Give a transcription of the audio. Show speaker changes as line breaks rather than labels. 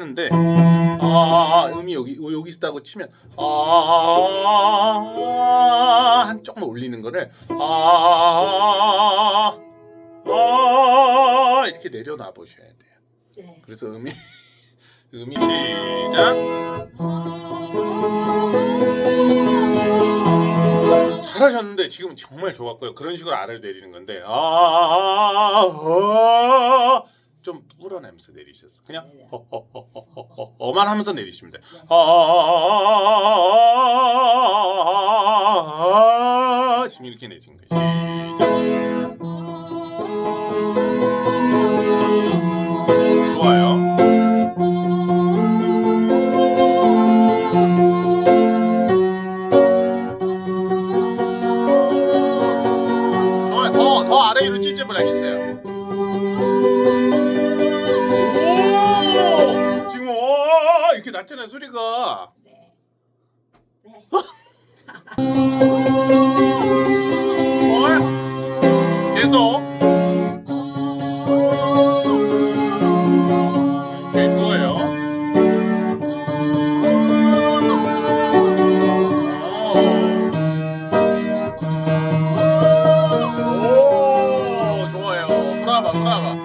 하는데 아 음이 여기 여기 있다고 치면 아한 조금 올리는 거를 아, 아 이렇게 내려놔 보셔야 돼요.
네.
그래서 음이 음이 시작 잘하셨는데 지금 정말 좋았고요. 그런 식으로 아래를 내리는 건데 아 좀 불어내면서 내리셨어. 그냥. 어만 하면서 내리시면 돼.
네.
아 지금 이렇게 내신 거예요. 시작. 좋아요. 좋아요. 더, 더 아래로 해주세요. 이렇게 낮잖아 소리가.
네. 네. 어? 헐. 계속. 이렇게 좋아요. 아.